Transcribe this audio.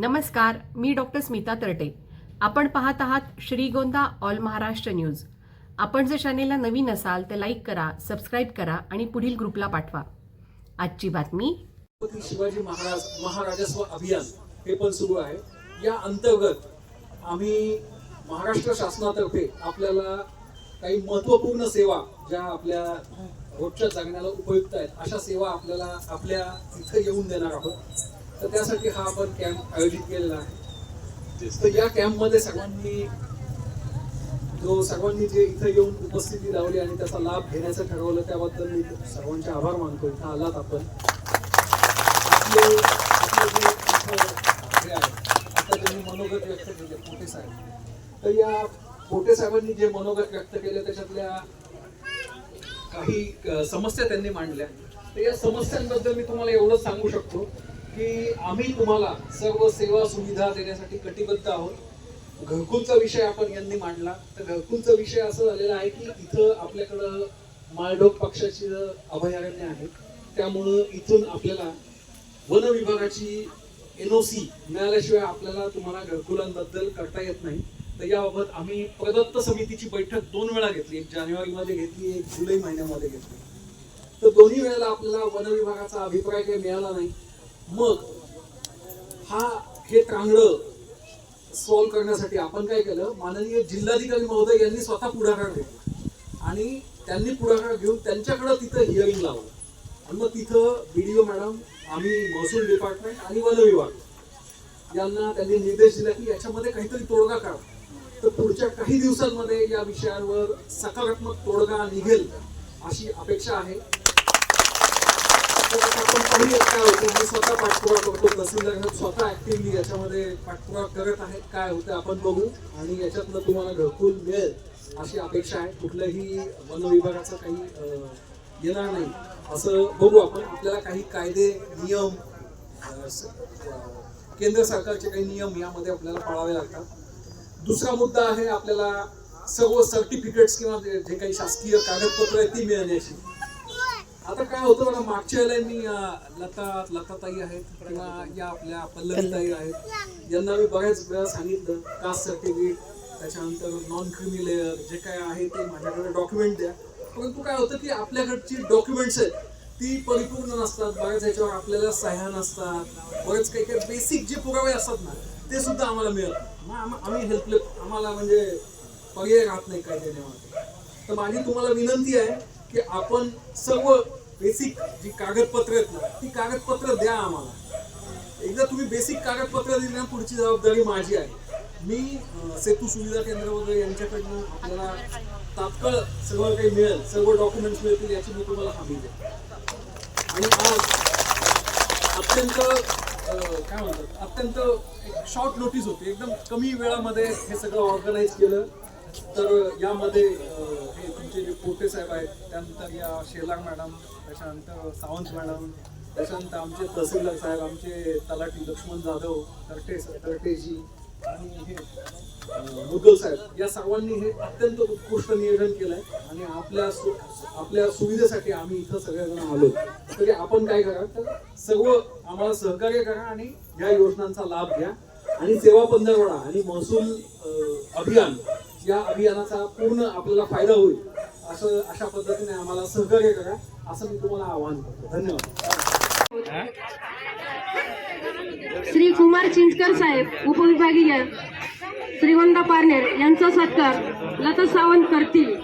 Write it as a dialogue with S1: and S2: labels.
S1: नमस्कार मी डॉक्टर स्मिता तरटे. आपण पाहत आहात श्रीगोंदा ऑल महाराष्ट्र न्यूज. आपण जर चॅनेलला नवीन असाल तर लाईक करा सबस्क्राईब करा आणि पुढील ग्रुपला पाठवा. आजची बातमी.
S2: शिवाजी महाराज महाराजस्व अभियान हे पण सुरू आहे. या अंतर्गत आम्ही महाराष्ट्र शासनातर्फे आपल्याला काही महत्त्वपूर्ण सेवा ज्या आपल्या रोजच्या जगण्याला उपयुक्त आहेत अशा सेवा आपल्याला आपल्या इथं येऊन देणार आहोत. तर त्यासाठी हा आपण कॅम्प आयोजित केलेला आहे. तर या कॅम्पमध्ये सर्वांनी जो सर्वांनी जे इथं येऊन उपस्थिती लावली आणि त्याचा लाभ घेण्याचं ठरवलं त्याबद्दल मी सर्वांचे आभार मानतो. इथं आलात आपण. आता ज्यांनी मनोगत व्यक्त केले पोटे साहेब. तर या पोटे साहेबांनी जे मनोगत व्यक्त केले त्याच्यातल्या काही समस्या त्यांनी मांडल्या. तर या समस्यांबद्दल मी तुम्हाला एवढंच सांगू शकतो. की आम्ही तुम्हाला सर्व सेवा सुविधा देण्यासाठी कटिबद्ध आहोत. घरकुलचा विषय आपण यांनी मांडला. तर घरकुलचा विषय असं झालेला आहे की इथं आपल्याकडं माळढोक पक्षाची अभयारण्य आहे. त्यामुळं इथून आपल्याला वन विभागाची एन ओसी मिळाल्याशिवाय आपल्याला तुम्हाला घरकुलांबद्दल करता येत नाही. तर याबाबत आम्ही प्रदत्त समितीची बैठक दोन वेळा घेतली. एक जानेवारीमध्ये घेतली एक जुलै महिन्यामध्ये घेतली. तर दोन्ही वेळेला आपल्याला वन विभागाचा अभिप्राय काही मिळाला नाही. मग हा हे ट्रांगडं सॉल्व्ह करण्यासाठी आपण काय केलं? माननीय जिल्हाधिकारी महोदय यांनी स्वतः पुढाकार घेतला. आणि त्यांनी पुढाकार घेऊन त्यांच्याकडं तिथं हिअरिंग लावलं. आणि मग तिथं बीडीओ मॅडम आम्ही महसूल डिपार्टमेंट आणि वन विभाग यांना त्यांनी निर्देश दिला की याच्यामध्ये काहीतरी तोडगा काढा. तर पुढच्या काही दिवसांमध्ये या विषयांवर सकारात्मक तोडगा निघेल अशी अपेक्षा आहे. आपण काही काय होतं मी स्वतः पाठपुरावा करतो तहसीलदार स्वतः ऍक्टिव्हली याच्यामध्ये पाठपुरावा करत आहेत काय होतं आपण बघू आणि याच्यातनं तुम्हाला घरकुल मिळेल अशी अपेक्षा आहे कुठल्याही वन विभागाचं काही येणार नाही असं बघू आपण आपल्याला काही कायदे नियम केंद्र सरकारचे काही नियम यामध्ये आपल्याला पाळावे लागतात दुसरा मुद्दा आहे आपल्याला सर्व सर्टिफिकेट्स किंवा जे जे काही शासकीय कागदपत्र आहेत ती मिळण्याची आता काय होतं बघा मागच्या वेळेला मी अं, लता लताताई आहेत किंवा या आपल्या पल्लवीताई आहेत यांना मी बऱ्याच वेळा सांगितलं कास्ट सर्टिफिकेट त्याच्यानंतर नॉन क्रिमी लेअर जे काय आहे ते माझ्याकडे डॉक्युमेंट द्या परंतु काय होतं की आपल्याकडची डॉक्युमेंट्स आहेत ती परिपूर्ण नसतात बऱ्याच याच्यावर आपल्याला सह्या नसतात बरेच काही काही बेसिक जे पुरावे असतात ना ते सुद्धा आम्हाला मिळत नाही. मग आम- आम्ही हेल्पलेस आम्हाला म्हणजे पर्याय राहत नाही काय देण्यामध्ये तर माझी तुम्हाला विनंती आहे की आपण सर्व बेसिक जी कागदपत्र आहेत ना ती कागदपत्र द्या आम्हाला. एकदा तुम्ही बेसिक कागदपत्र दिली ना पुढची जबाबदारी माझी आहे. मी अं, सेतू सुविधा केंद्र वगैरे यांच्याकडनं आपल्याला तात्काळ सगळं काही मिळेल सर्व डॉक्युमेंट्स मिळतील याची मी तुम्हाला हमी देतो आणि आज अत्यंत काय म्हणतात अत्यंत शॉर्ट नोटीस होती. एकदम कमी वेळामध्ये हे सगळं ऑर्गनाईज केलं. तर यामध्ये आमचे जे पोटे साहेब आहेत त्यानंतर या शेलार मॅडम त्याच्यानंतर सावंत मॅडम त्याच्यानंतर आमचे तहसीलदार साहेब आमचे तलाठी लक्ष्मण जाधव तरटे तरटेजी आणि हे अं, साहेब या सर्वांनी हे अत्यंत उत्कृष्ट नियोजन केलंय आणि आपल्या सु आपल्या सुविधेसाठी आम्ही इथं सगळेजण आलो. तरी आपण काय करा तर सर्व आम्हाला सहकार्य करा आणि या योजनांचा लाभ घ्या. आणि सेवा पंधरवडा आणि महसूल अभियान या अभियानाचा पूर्ण आपल्याला फायदा होईल. असं अशा पद्धतीने आम्हाला सहकार्य करा. असं मी तुम्हाला आवाहन करतो. धन्यवाद.
S3: श्री कुमार चिंचकर साहेब उपविभागीय श्रीगोंदा पारनेर यांचा सत्कार लता सावंत करतील.